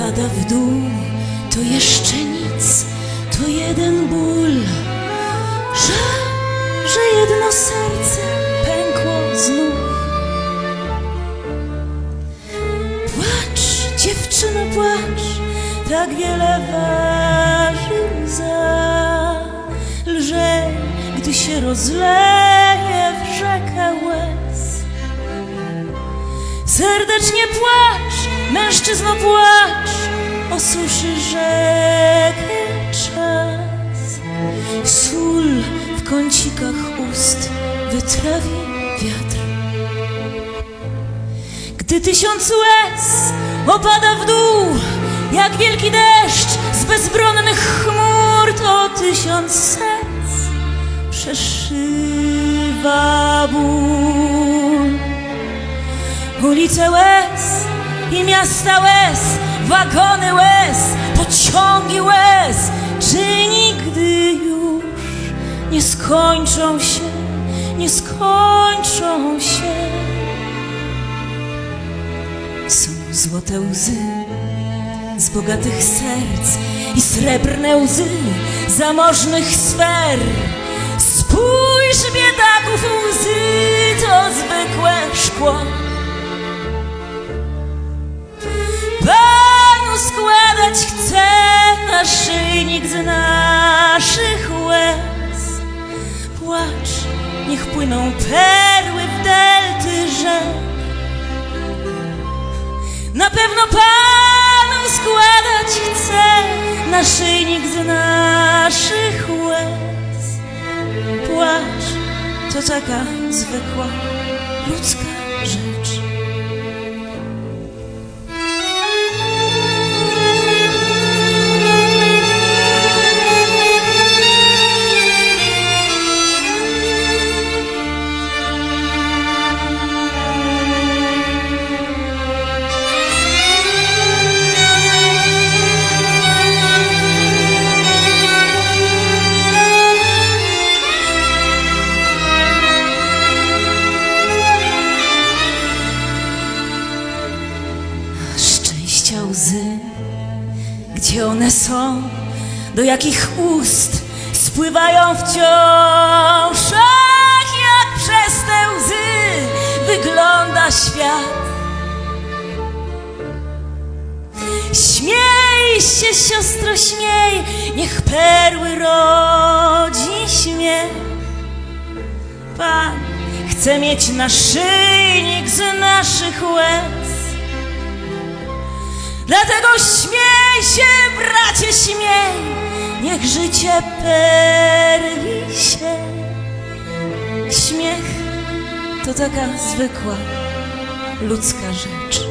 pada w dół, to jeszcze nic, to jeden ból, że, że jedno serce pękło znów. Płacz, dziewczyno, płacz, tak wiele waży łza. Lżej, gdy się rozleje w rzekę łez. Serdecznie płacz, mężczyzno płacz, osuszy rzekę czas. Sól w kącikach ust wytrawi wiatr. Gdy tysiąc łez opada w dół, jak wielki deszcz z bezbronnych chmur, to tysiąc serc przeszywa ból. Ulice łez i miasta łez, wagony łez, pociągi łez, czy nigdy już nie skończą się, nie skończą się. Są złote łzy z bogatych serc i srebrne łzy zamożnych sfer. Składać chcę naszyjnik z naszych łez. Płacz, niech płyną perły w delty rzek. Na pewno Panu składać chcę naszyjnik z naszych łez. Płacz to taka zwykła ludzka rzecz. Łzy, gdzie one są, do jakich ust spływają wciąż, ach, jak przez te łzy wygląda świat. Śmiej się, siostro, śmiej, niech perły rodzi śmiech. Pan chce mieć naszyjnik z naszych łez. Dlatego śmiej się, bracie, śmiej, niech życie perli się. Śmiech to taka zwykła ludzka rzecz.